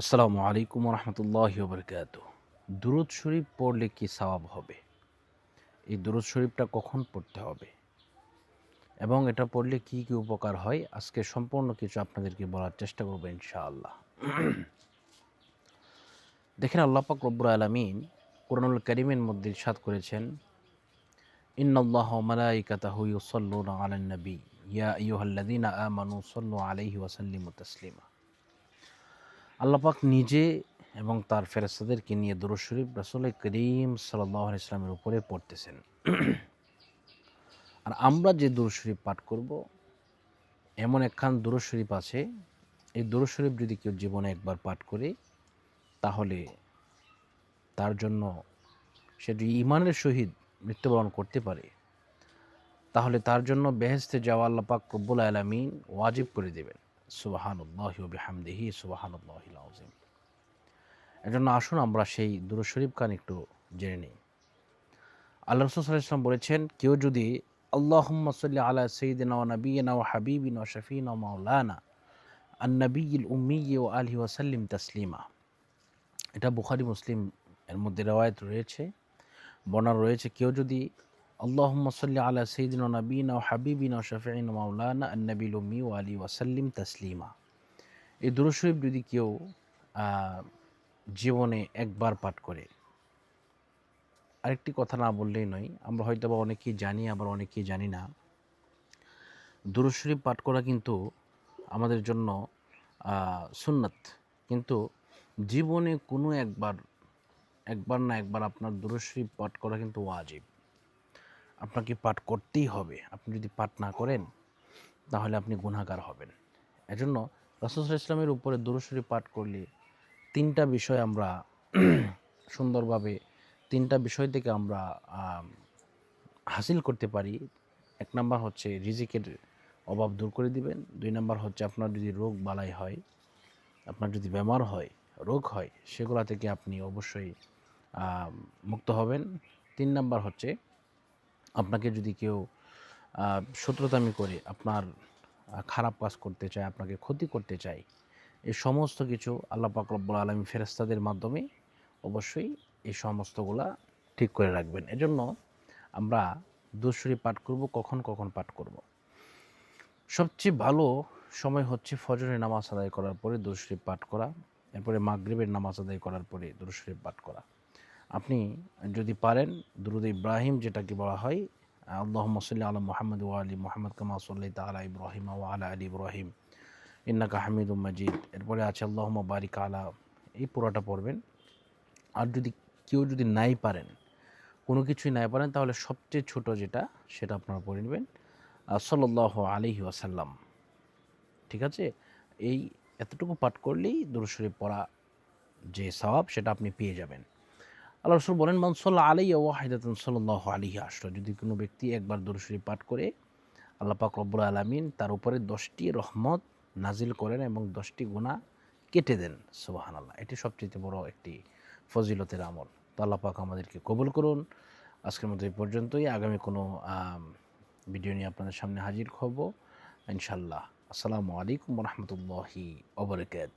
আসসালামু আলাইকুম রহমতুল্লাহ বরকাত দুরুদ শরীফ পড়লে কি সওয়াব হবে? এই দুরুদ শরীফটা কখন পড়তে হবে? এবং এটা পড়লে কি কি উপকার হয়? আজকে সম্পূর্ণ কিছু আপনাদেরকে বলার চেষ্টা করব ইনশাআল্লাহ। দেখেন আল্লাপাক রব্বুর আলমিন কোরআনুল করিমের মধ্যে ইরশাদ করেছেন ইন্নআল্লাহ মালাইকাতাহু ইউসাল্লুনা আলান নবী ইয়া আইয়ুহাল্লাযীনা আমানু সাল্লু আলাইহি ওয়া তাসলিমা। আল্লাপাক নিজে এবং তার ফেরেস্তাদেরকে নিয়ে দুরুদ শরীফ রাসুল করিম সাল্লাহ ইসলামের উপরে পড়তেছেন। আর আমরা যে দুরুদ শরীফ পাঠ করব, এমন একখান দুরুদ শরীফ আছে, এই দুরুদ শরীফ যদি কেউ জীবনে একবার পাঠ করে, তাহলে তার জন্য সে যদি ইমানের সহিত মৃত্যুবরণ করতে পারে, তাহলে তার জন্য বেহেস্তে যাওয়া আল্লাপাক রব্বুল আলমিন ওয়াজিব করে দেবেন। সুবাহানুল্লাহি বিহামদিহি, সুবাহানুল্লাহিল আজিম এজন্য আসুন আমরা সেই দুরু শরীফ খান একটু জেনে নিই। আল্লাহ রসুল ইসলাম বলেছেন, কেউ যদি আল্লাহম্মা সাল্লি আলা সঈদিনা ও নবীনা ও হাবিবিন ও শফিন ও মাওলানা আন্নবীল উম্মি ও আলহি ওয়াসাল্লিম তসলিমা। এটা বুখারি, মুসলিম এর মধ্যে রেওয়ায়ত রয়েছে, বর্ণনা রয়েছে, কেউ যদি আল্লাহম্মা সাল্লি আলা সঈদিন নবীন ও হাবিবিন ও শফিন মাওলানা আন্নবিল উম্মি ও আলী ওয়াসাল্লিম তসলিমা এই দুরুশরীফ যদি কেউ জীবনে একবার পাঠ করে, আরেকটি কথা না বললেই নয়, আমরা হয়তো বা অনেকেই জানি, আবার অনেকেই জানি না, দুরুশরীফ পাঠ করা কিন্তু আমাদের জন্য সুন্নত। কিন্তু জীবনে কোনো একবার একবার না একবার আপনার দুরুশরীফ পাঠ করা কিন্তু ওয়াজিব। আপনাকে পাঠ করতেই হবে। আপনি যদি পাঠ না করেন, তাহলে আপনি গুণাগার হবেন। এজন্য রাসুল ইসলামের উপরে দুরুশরী পাঠ করলে তিনটা বিষয় আমরা সুন্দরভাবে, তিনটা বিষয় থেকে আমরা হাসিল করতে পারি। এক নাম্বার হচ্ছে রিজিকের অভাব দূর করে দিবেন। দুই নাম্বার হচ্ছে আপনার যদি রোগ বালাই হয়, আপনার যদি বেমার হয়, রোগ হয়, সেগুলা থেকে আপনি অবশ্যই মুক্ত হবেন। তিন নাম্বার হচ্ছে আপনাকে যদি কেউ শত্রুতামি করে, আপনার খারাপ কাজ করতে চায়, আপনাকে ক্ষতি করতে চায় এই সমস্ত কিছু আল্লাহ পাক রব্বুল আলমী ফেরেস্তাদের মাধ্যমে অবশ্যই এই সমস্তগুলা ঠিক করে রাখবেন। এজন্য আমরা দুশরী পাঠ করব, কখন কখন পাঠ করব। সবচেয়ে ভালো সময় হচ্ছে ফজরের নামাজ আদায় করার পরে দুশরী পাঠ করা, এরপরে মাগরীবের নামাজ আদায় করার পরে দুরুদ পাঠ করা। আপনি যদি পারেন, দুরুদ ইব্রাহিম যেটাকে বলা হয় আল্লাহ মসল্লি আলম মোহাম্মদ ও আলী মোহাম্মদ কামা সাল্লি তালা ইব্রাহিম ও আলা আলী ইব্রাহিম। ইন্নাকা হামিদ মজিদ। এরপরে আছে আল্লাহ বারিক আলা। এই পুরোটা পড়বেন। আর যদি কেউ যদি নাই পারেন, কোনো কিছুই নাই পারেন, তাহলে সবচেয়ে ছোট যেটা, সেটা আপনারা পড়ে নেবেন। সল্লাহ আলিহি ওয়াসাল্লাম। ঠিক আছে? এই এতটুকু পাঠ করলেই দুরুশরীফ পড়া যে সওয়াব, সেটা আপনি পেয়ে যাবেন। আল্লাহ রসুল বলেন মনসল্লা আলাই ওয়াহিদাতন সাল্লাহ আলী আষ্ট যদি কোনো ব্যক্তি একবার দরশরী পাঠ করে, আল্লাহ পাক রব্বুল আলমিন তার উপরে দশটি রহমত নাজিল করেন এবং দশটি গুণা কেটে দেন। সুবাহান আল্লাহ এটি সবচেয়ে বড় একটি ফজিলতের আমল। তো আল্লাহ পাক আমাদেরকে কবুল করুন। আজকের মতো এই পর্যন্তই। আগামী কোনো ভিডিও নিয়ে আপনাদের সামনে হাজির হব। ইনশাল্লাহ আসসালামু আলাইকুম রহমতুল্লাহি ওবরকাত